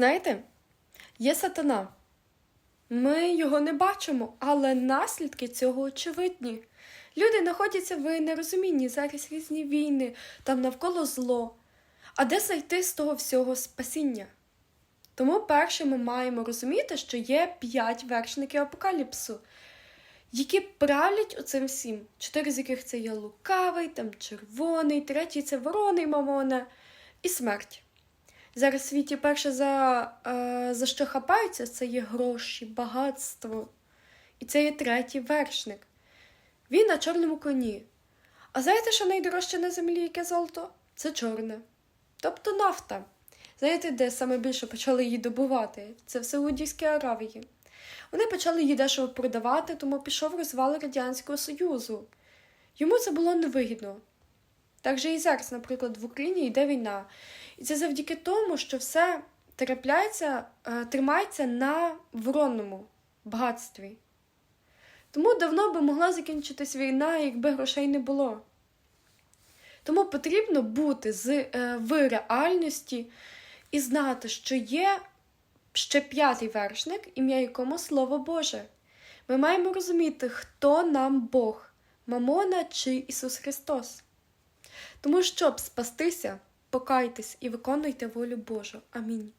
Знаєте, є сатана. Ми його не бачимо, але наслідки цього очевидні. Люди знаходяться в нерозумінні, зараз різні війни, там навколо зло. А де знайти з того всього спасіння? Тому перше ми маємо розуміти, що є п'ять вершників апокаліпсу, які правлять оцим всім. Чотири з яких це є лукавий, там червоний, третій це вороний мамона і смерть. Зараз в світі перше за, е, за що хапаються, це є гроші, багатство. І це є третій вершник. Він на чорному коні. А знаєте, що найдорожче на землі, яке золото? Це чорне. Тобто нафта. Знаєте, де саме більше почали її добувати? Це в Саудівській Аравії. Вони почали її дешево продавати, тому пішов розвал Радянського Союзу. Йому це було невигідно. Так же і зараз, наприклад, в Україні йде війна. І це завдяки тому, що все трапляється, е, тримається на воронному багатстві. Тому давно би могла закінчитись війна, якби грошей не було. Тому потрібно бути з, е, в реальності і знати, що є ще п'ятий вершник, ім'я якому Слово Боже. Ми маємо розуміти, хто нам Бог, Мамона чи Ісус Христос. Тому, щоб спастися, покайтесь і виконуйте волю Божу. Амінь.